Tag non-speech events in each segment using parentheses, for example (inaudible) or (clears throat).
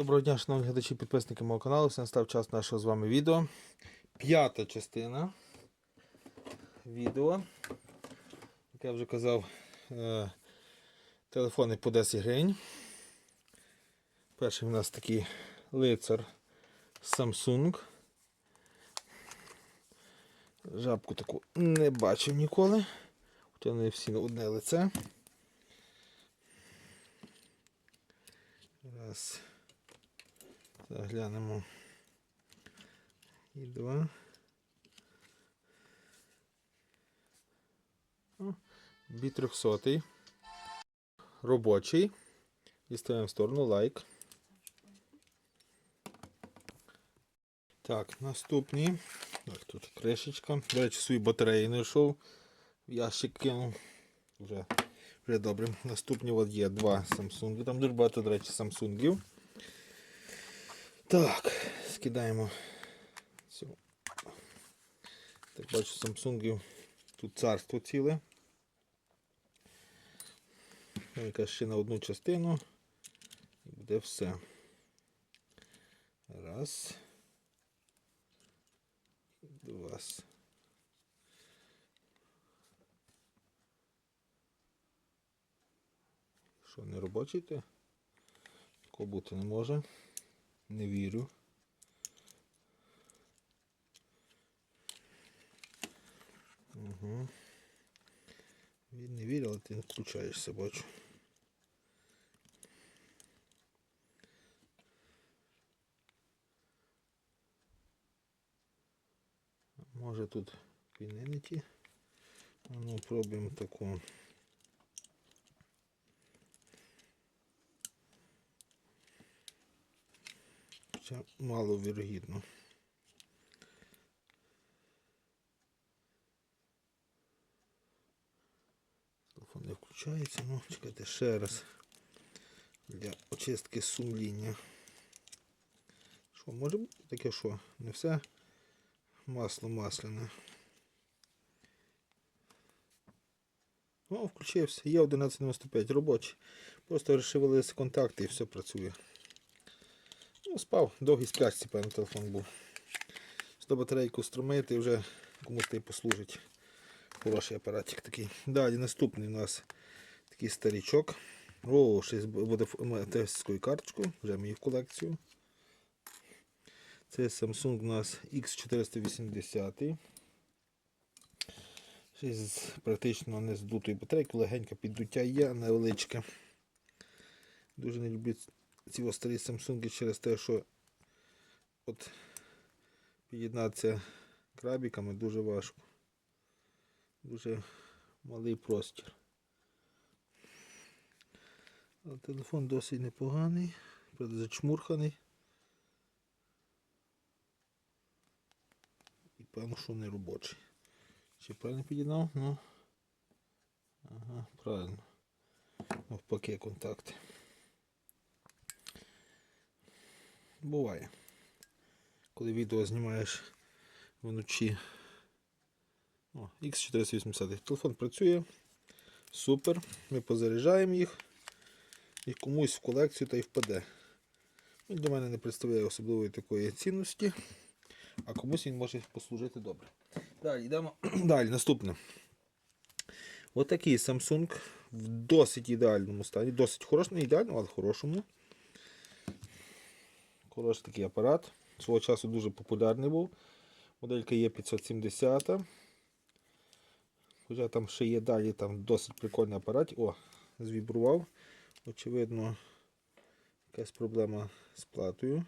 Доброго дня, шановні глядачі, підписники мого каналу. Все настав час нашого з вами відео. П'ята частина відео. Як я вже казав, е, телефони по 10 гривень. Перший у нас такий лицар Samsung. Жабку таку не бачив ніколи. Хоча вони всі на одне лице. Раз. Заглянемо. І два. Бі 300. Робочий. Відставляємо в сторону лайк. Так, наступні. Так, тут кришечка. До речі, свої батареї знайшов. В ящик кинув. Вже, вже добре. Наступні от є два Samsung. Там дуже багато, до речі, Samsungів. Так, скидаємо цю. Так, бачу Samsungів. Тут царство ціле. Ну, Якась ще на одну частину. І буде все. Раз. Два. Що, не робочий? Такого бути не може. Не вірю. Угу. Він не вірив, але ти включаєшся, бачу. Може тут піни не. А ну пробуємо таку. Хоча мало вірогідно. Телефон не включається, ну чекайте ще раз для очистки сумління. Що, може бути таке що? Не все масло масляне. О, включився. Є 1195 робочий. Просто розшивалися контакти і все працює. Ну, спав, довгий спляшці, певно, телефон був. Сто батарейку струмити і вже комусь та послужить. Хороший апаратик такий. Далі наступний у нас такий старічок. О, ще буде тестською карточкою, вже мені в колекцію. Це Samsung у нас X480. Ще з практично не здутої батарейки, легеньке піддуття є, невеличке. Дуже не люблю ці старі Samsung через те, що от під'єднатися крабіками дуже важко. Дуже малий простір. Але телефон досить непоганий, правда зачмурханий. І певно, що не робочий. Чи правильно під'єднав? Ну. Ага, правильно. Навпаки контакти. Буває. Коли відео знімаєш вночі. О, X480. Телефон працює. Супер. Ми позаряджаємо їх. І комусь в колекцію та й впаде. Він для мене не представляє особливої такої цінності, а комусь він може послужити добре. Далі йдемо. (clears throat) Далі, наступне. Отакий Samsung в досить ідеальному стані. Досить хороший, не ідеальному, але хорошому. Хороший такий апарат. Свого часу дуже популярний був. Моделька є 570. Хоча там ще є далі там досить прикольний апарат. О, звібрував. Очевидно, якась проблема з платою.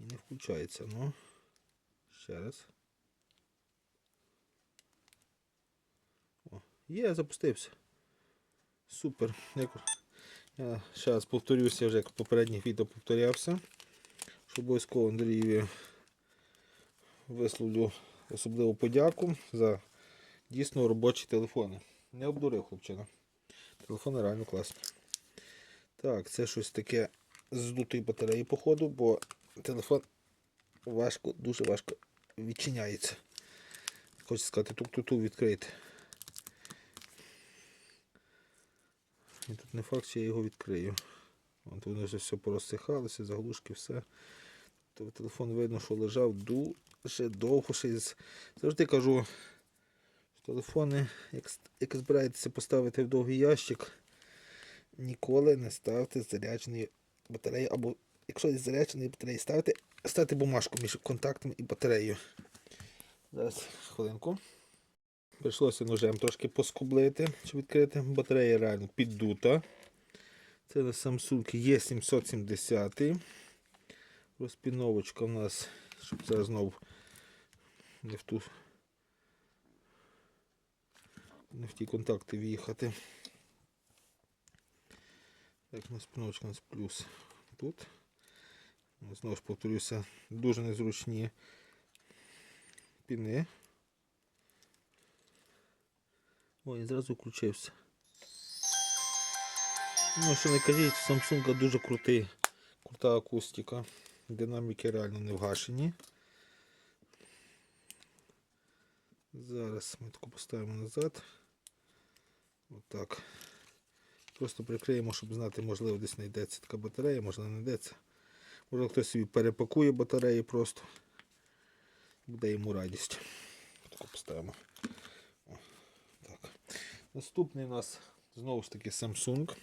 І не включається, ну. Ще раз. О, є, запустився. Супер. Як... Я ще раз повторюся, вже як в попередніх відео повторявся. Що обов'язково Андрієві висловлю особливу подяку за дійсно робочі телефони. Не обдурив хлопчина. Телефон реально класний. Так, це щось таке з здутої батареї, походу, бо телефон важко, дуже важко відчиняється. Хочу сказати, тук-ту-ту відкрити. І тут не факт, що я його відкрию. От воно вже все порозсихалося, заглушки, все. То телефон видно, що лежав дуже довго. Ще з- Завжди кажу, що телефони, як, як збираєтеся поставити в довгий ящик, ніколи не ставте зарядженої батареї. Або якщо є зарядженої батареї, ставте, ставте бумажку між контактом і батареєю. Зараз хвилинку. Прийшлося ножем трошки поскублити, щоб відкрити. Батарея реально піддута. Це на Samsung є 770. Розпіновочка у нас, щоб зараз знову не в ту не в ті контакти в'їхати. Так, у нас піновочка у нас плюс тут. Знову ж повторюся, дуже незручні піни. Ой, зразу включився. Ну, що не кажіть, у Samsung дуже крутий, крута акустика. Динаміки реально не вгашені. Зараз ми таку поставимо назад. Отак. Просто прикриємо, щоб знати, можливо, десь знайдеться така батарея, можливо, не йдеться. Може хтось собі перепакує батареї просто. Буде йому радість. Таку поставимо. Наступний у нас знову ж таки Samsung.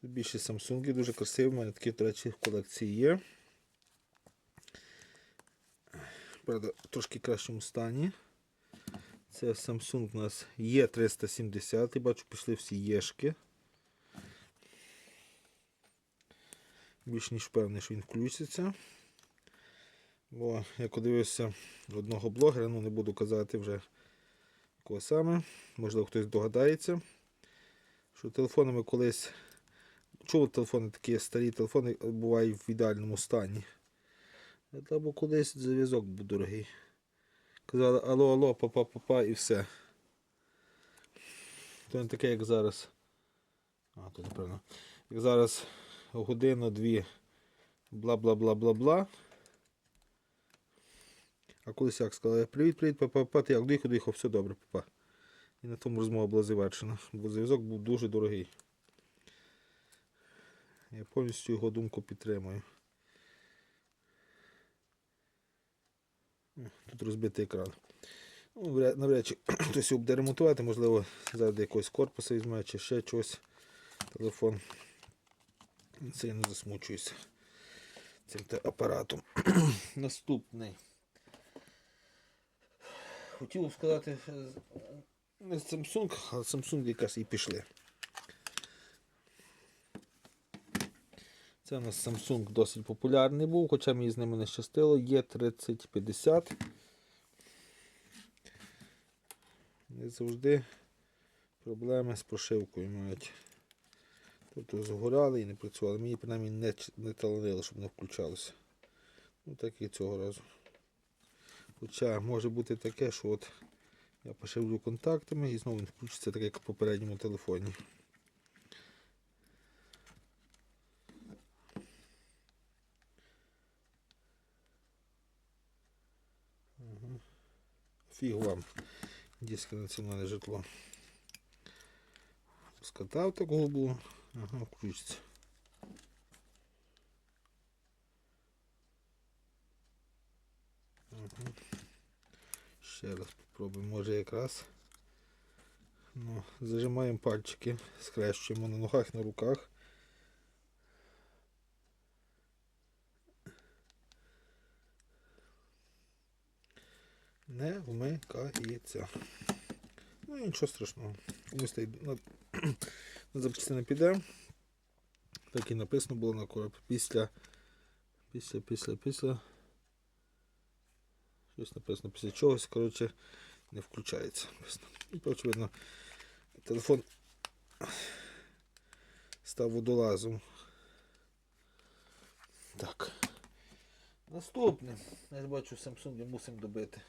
Тут більше Samsung, дуже красиві, у мене такі, до речі, в колекції є. Правда, трошки кращому стані. Це Samsung у нас є 370 і бачу, пішли всі єшки. Більш ніж впевнений, що він включиться. Бо я подивився одного блогера, ну не буду казати вже кого саме. Можливо, хтось догадається, що телефонами колись. Чому телефони такі старі телефони бувають в ідеальному стані? Або колись зв'язок був дорогий. Казали алло, алло, папа, папа і все. То не таке, як зараз. А, тут напевно. Як зараз годину-дві бла-бла-бла-бла-бла. А колись як сказали, привіт, привіт, папа, папа, ти як доїхав, доїхав, все добре, папа. І на тому розмова була завершена, бо зв'язок був дуже дорогий. Я повністю його думку підтримую. Тут розбитий екран. Ну, навряд чи (clears throat) хтось буде ремонтувати, можливо, заради якогось корпуса візьме чи ще чогось. Телефон. Сильно засмучуюся цим апаратом. (clears throat) Наступний. Хотів сказати, не Samsung, але Samsung якраз і пішли. Це у нас Samsung досить популярний був, хоча мені з ними не щастило. Є 3050. Не завжди проблеми з прошивкою мають. Тобто згорали і не працювали. Мені принаймні не, не таланило, щоб не включалося. Ну так і цього разу. Хоча може бути таке, що от я пошивлю контактами і знову він включиться так, як в попередньому телефоні. Фіг вам, Дійське національне житло. Скатав такого було. Ага, включиться. Ага. Ще раз попробуємо, може якраз. Ну, зажимаємо пальчики, скрещуємо на ногах, на руках. Не вмикається. Ну нічого страшного. Комусь на, на запчастини піде. Так і написано було на короб. Після. Після, після, після. Щось написано після чогось, коротше, не включається. І, очевидно, телефон став водолазом. Так. Наступне. Я бачу Samsung мусимо добити.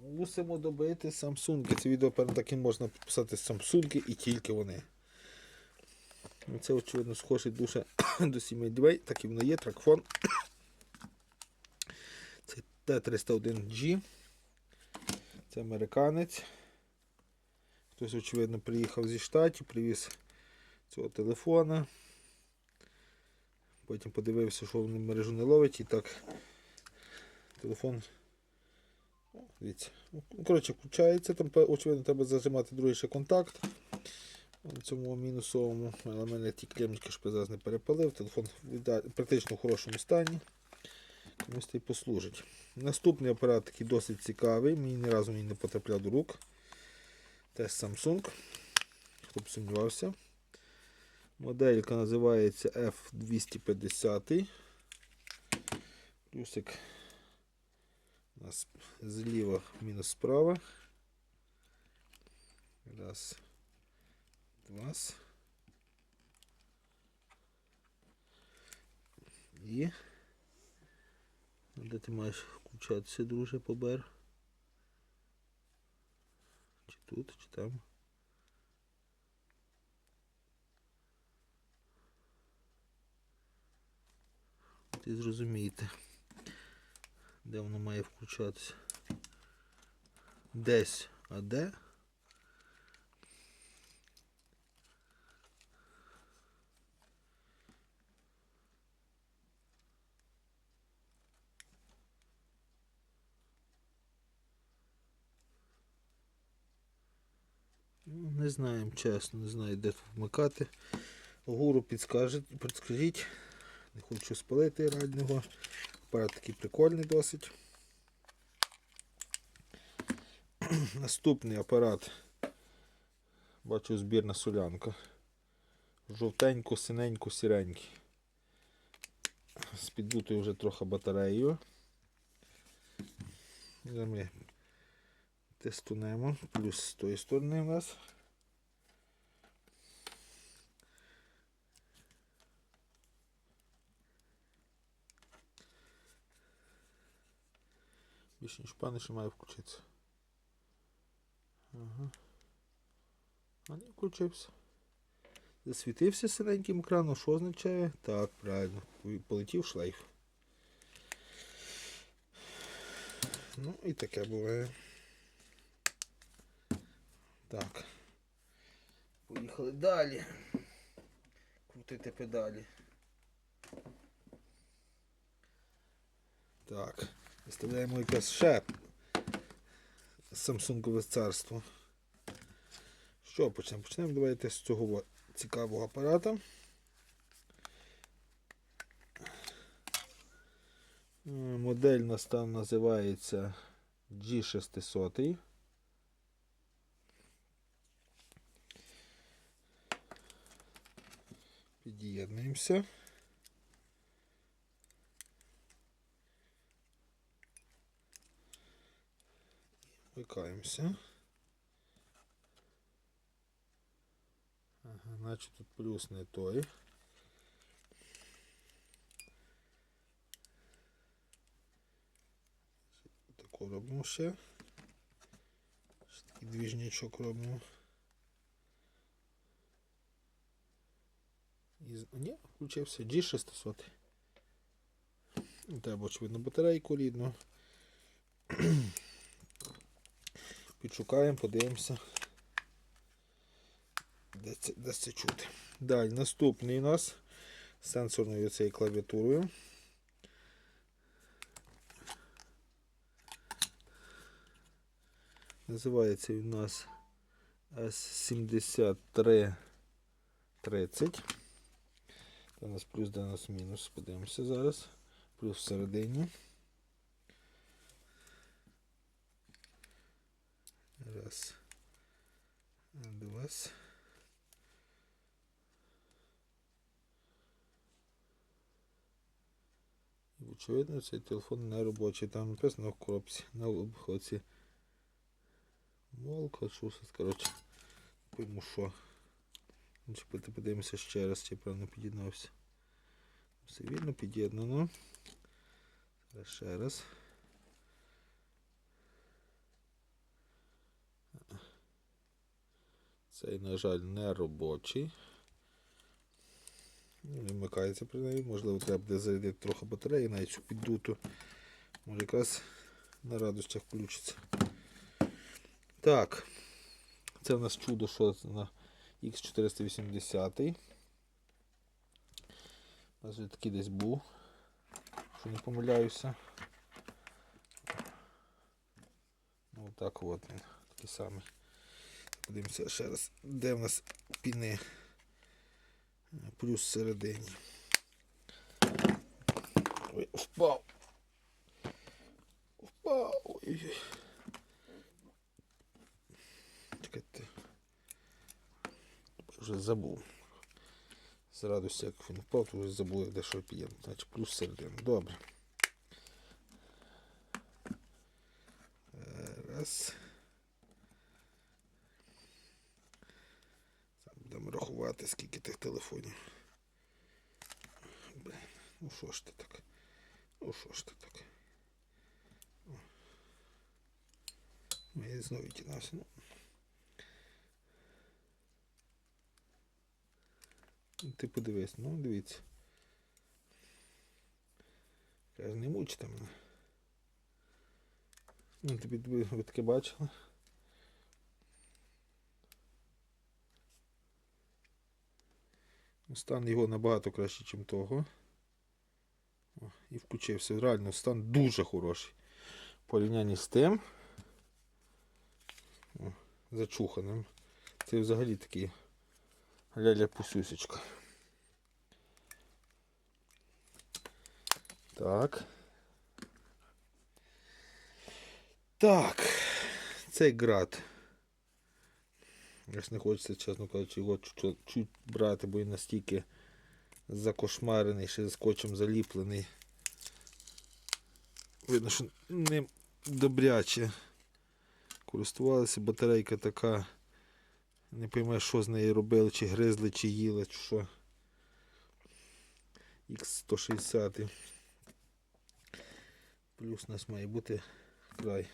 Мусимо добити Samsung. Це відео певно так можна підписати Samsung і тільки вони. Це, очевидно, схоже дуже (coughs) до сімей дверей, так і воно є, тракфон. Це Т301G. Це американець. Хтось, очевидно, приїхав зі штатів, привіз цього телефона. Потім подивився, що він мережу не ловить, і так телефон. Дивіться. Ну, коротше, включається, там, очевидно, треба зажимати другий ще контакт. На цьому мінусовому. Але в мене ті клемчики, щоб зараз не перепалив. Телефон в практично в хорошому стані. Комусь та й послужить. Наступний апарат такий досить цікавий. Мені ні разу він не потрапляв до рук. Теж Samsung. Хто б сумнівався. Моделька називається F250. Плюсик у нас зліва мінус справа. Раз. Два. І. Де ти маєш включатися, друже, побер? Чи тут, чи там? Ти зрозумієте, де воно має включатися. Десь, а де? Ну, Не знаємо, чесно, не знаю, де тут вмикати. Гуру підскажіть, підскажіть. Не хочу спалити раднього. Апарат такий прикольний досить. (clears throat) Наступний апарат. Бачу збірна солянка. Жовтенько, синенько, сіренький. З підбутою вже трохи батареєю. Ми тестунемо. Плюс з тої сторони у нас. Ніж пане, має включитися. Ага. А не включився. Засвітився синеньким екраном. Що означає? Так, правильно. Полетів шлейф. Ну і таке буває. Так. Поїхали далі. Крутити педалі. Так. Виставляємо якесь ще Samsunгове царство. Що почнемо? Почнемо давайте з цього цікавого апарата. Модель нас там називається G600. Під'єднуємося. Вмикаємося. Ага, значить тут плюс не той. Таку робимо ще. Такий двіжнячок робимо. І... Ні, включився G600. Ну, Треба, очевидно, батарейку рідну. Підшукаємо, подивимося. Де це, де це чути. Далі, наступний у нас з сенсорною цією клавіатурою. Називається у нас S7330. Це у нас плюс, де у нас мінус. Подивимося зараз. Плюс всередині. Раз. Два. Очевидно, цей телефон не робочий. Там написано в коробці на обходці. Молка, щось, коротше. Пойму що. Ну, чи Подивимося ще раз, чи правильно під'єднався. Все вірно під'єднано. Ще раз. Цей, на жаль, не робочий. Ну, Не вмикається принаймні. Можливо, треба буде зарядити трохи батареї, навіть цю піддуту. Може якраз на радостях включиться. Так. Це в нас чудо, що на X480. У нас такий десь був, що не помиляюся. Ну так от він, такий самий. Подивимося ще раз, де в нас піни плюс всередині. Ой, впав. Впав. Ой-ой. Чекайте. Вже забув. З радості, як він впав, то вже забув, де що п'ємо. Значить, плюс середину. Добре. Е, Раз. Зараз Будемо скільки тих телефонів. Блін, ну що ж ти так? Ну що ж ти так? Ну, я знову відтінався. Ну. Ну, Ти подивись, ну дивіться. Каже, не мучте мене. Ну, тобі ви таке бачили? Стан його набагато краще, ніж того. О, і включився. Реально стан дуже хороший. Порівнянні з тим. О, зачуханим. Це взагалі такий ляля пусюсечка. Так. Так. Цей град. Аж не хочеться, чесно кажучи, його чуть, чуть брати, бо він настільки закошмарений, ще скотчем заліплений. Видно, що ним добряче користувалися. Батарейка така. Не поймеш, що з нею робили, чи гризли, чи їли, чи що. X160. Плюс у нас має бути край.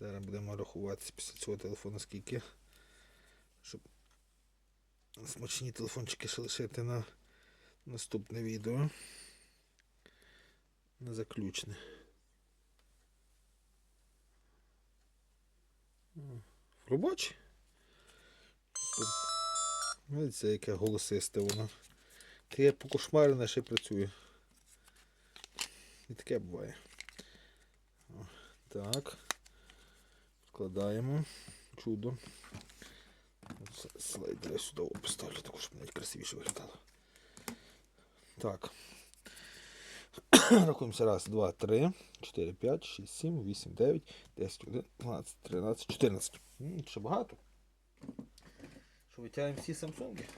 Зараз будемо рахуватися після цього телефону скільки. Щоб смачні телефончики ще лишити на наступне відео. На заключне. Робоче? Видите, яке голосисте воно. Таке покошмарене ще працює. І таке буває. О, так. Вкладаємо. Чудо. Слайдер я сюди поставлю, також щоб навіть красивіше виглядало. Так. Рахуємося. Раз, два, три, чотири, п'ять, шість, сім, вісім, дев'ять, десять, один, дванадцять, тринадцять, чотирнадцять. Ще багато. Що витягуємо всі самсунги.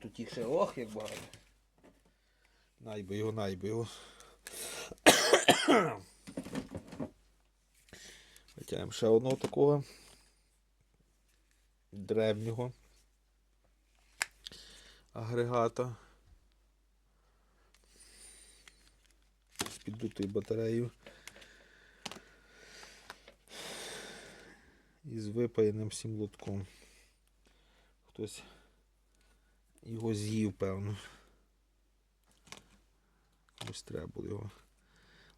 Тут їх ще ох, як багато. Найби його, найби його. Витягуємо ще одного такого древнього агрегата з піддутою батареєю і з випаяним всім лотком. Хтось його з'їв, певно. Ось треба було його.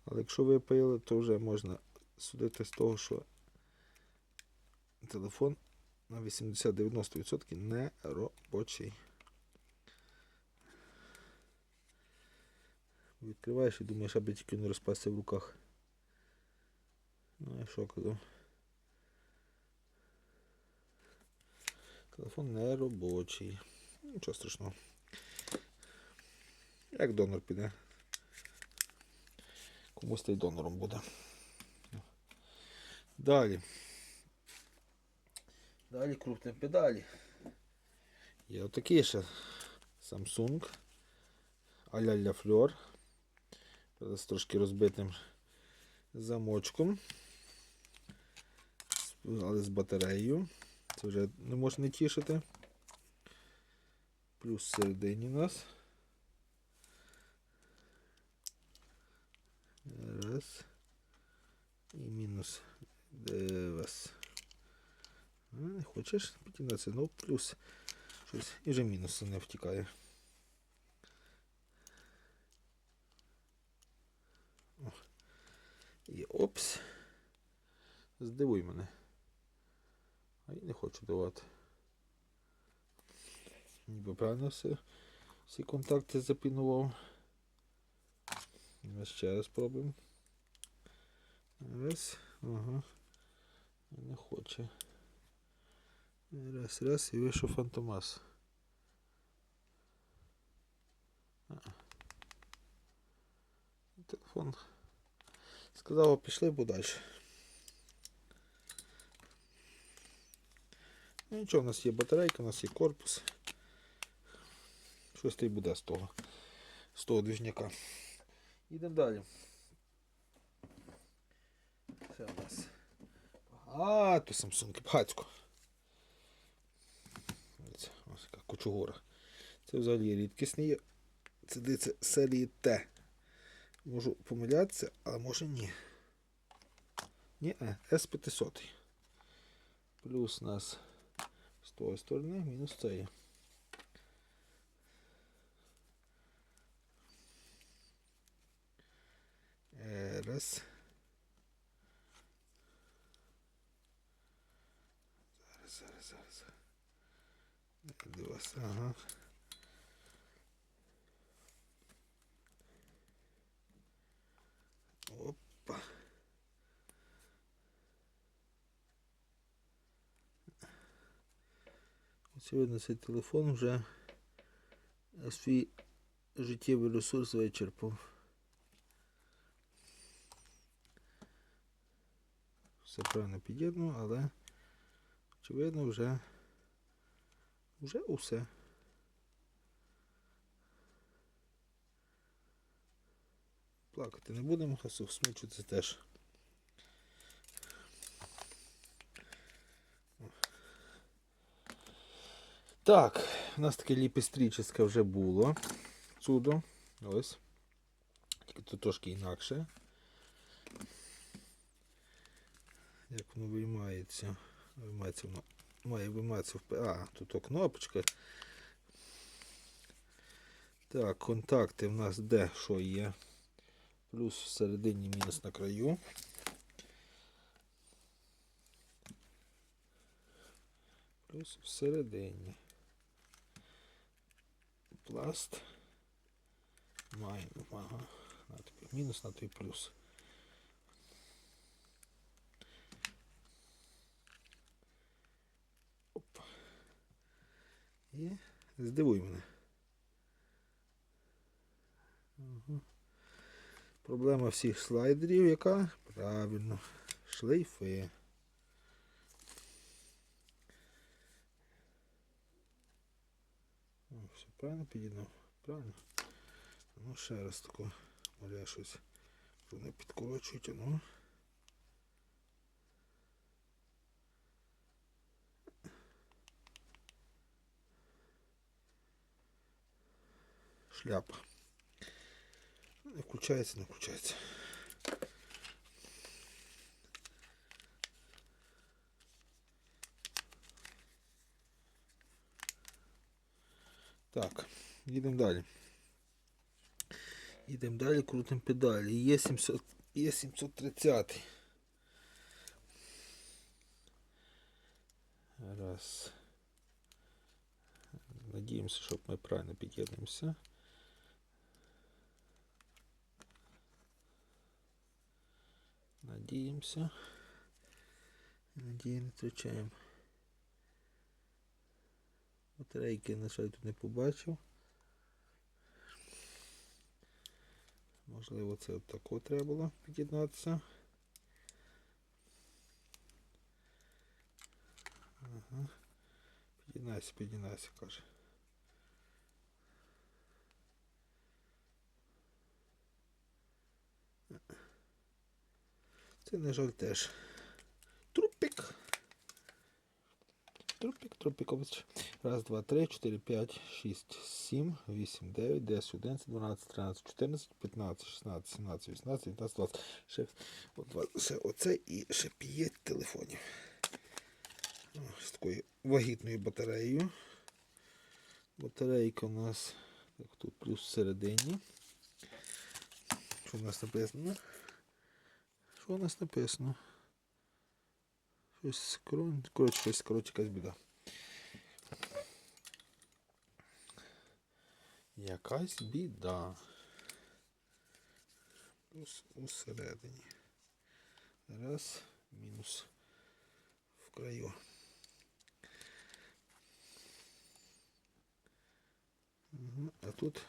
Але якщо випаяли, то вже можна судити з того, що телефон на 80-90% не робочий. Відкриваєш і думаєш, аби тільки не розпасся в руках. Ну, я що казав? Телефон не робочий. Нічого страшного. Як донор піде. Комусь та й донором буде. Далі. Далі крутимо педалі. Є отакий ще Samsung. Аля-ля фльор. З трошки розбитим замочком. Але з батареєю. Це вже не може не тішити. Плюс всередині у нас. Раз. І мінус. Де? А, не хочеш підтягнутися? Ну, плюс щось. І вже мінус не втікає. І Опс. Здивуй мене. А я не хочу давати. Ніби правильно все. Всі контакти запінував. Ще раз пробуємо. Раз. Ага. Не хоче. Раз, раз і вийшов фантомас. Телефон. Сказав, пішли бо далі. Ну нічого, у нас є батарейка, у нас є корпус. Щось й буде з того. З того движняка. Йдемо далі. Це у нас. А, то Samsung Пхацько. Ось яка кучугура. Це взагалі рідкісний. Це дивиться серії Т. Можу помилятися, а може ні. Ні, е, С500. Плюс у нас з тої сторони, мінус цей. Е, Раз. Зараз, зараз, зараз. Дивись, ага. Опа. Очевидно, цей телефон вже свій життєвий ресурс вичерпав. Все правильно під'єднано, але очевидно вже вже усе. Плакати не будемо, а смучитися теж. Так, у нас таке ліпестрічське вже було. Цудо. Ось. Тільки тут трошки інакше. Як воно виймається. Виймається воно. Має вийматися в А, тут кнопочка. Так, контакти в нас де що є? Плюс всередині мінус на краю. Плюс всередині. Пласт. Майн. Ага. На тобі мінус на той плюс. Оп. І здивуй мене. Угу. Проблема всіх слайдерів яка? Правильно. Шлейфи. Все правильно підійдав? Правильно. Ну ще раз тако. Може щось. Вони підкорочують, а ну. Шляпа. Не включається, не включається. Так, їдемо далі. Їдемо далі, крутимо педалі. Є 700, є 730. Раз. Надіємося, щоб ми правильно під'єднуємося. Надіємося. Надії не втрачаємо. Батарейки, на жаль, тут не побачив. Можливо, це от тако треба було під'єднатися. Ага. Під'єднайся, під'єднайся, каже. Це, на жаль, теж Трупик, трупикович. Раз, два, три, чотири, п'ять, шість, сім, вісім, дев'ять, десять, одинадцять, дванадцять, тринадцять, чотирнадцять, п'ятнадцять, шістнадцять, сімнадцять, вісімнадцять, дев'ятнадцять, двадцять. Ще, ще оце і ще п'ять телефонів. О, З такою вагітною батареєю. Батарейка у нас так, тут плюс всередині. Що у нас написано? Що у нас написано? Щось крон. Коротше, якась біда. Якась біда. Плюс усередині. Раз, мінус в краю. А тут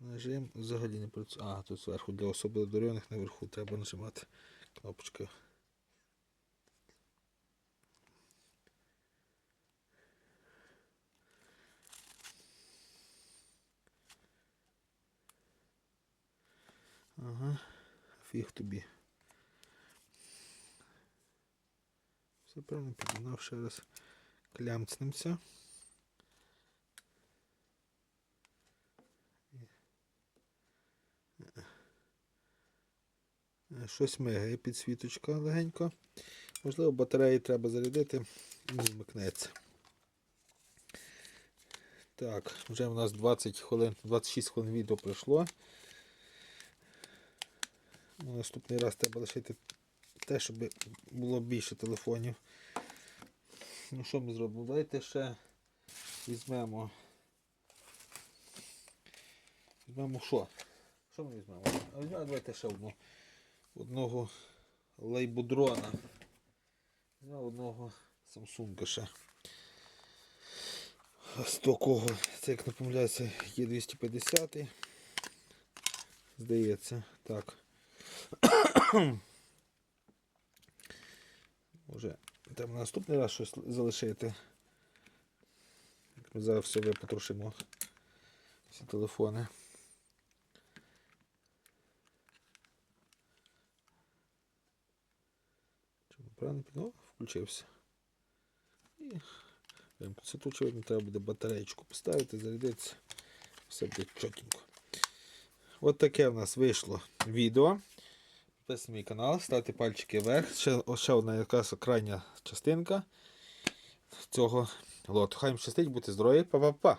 нажим взагалі не працює. А, тут зверху для особливо одарених наверху треба нажимати кнопочку. Ага, фіг тобі. Все правильно підігнав ще раз. Клямцнемося. Е, Щось мигає підсвіточка легенько. Можливо, батареї треба зарядити і не вмикнеться. Так, вже у нас 20 хвилин, 26 хвилин відео пройшло. На наступний раз треба лишити те, щоб було більше телефонів. Ну що ми зробимо? Давайте ще візьмемо. Візьмемо що? Що ми візьмемо? А Візьмемо давайте ще одну. Одного лейбудрона. Візьмемо одного Samsung ще. З такого, це як не помиляюся, є 250 Здається, так. (coughs) Може, треба наступний раз щось залишити. Ми зараз все випотрошимо. Всі телефони. Чому правильно підо? Включився. І вимкнувся. Тут очевидно треба буде батареєчку поставити, зарядитися. Все буде чотенько. От таке в нас вийшло відео. Підписуйтесь на мій канал, ставте пальчики вверх. Ще, ще одна якась крайня частинка цього лоту. Хай їм щастить, будьте здорові, па-па-па!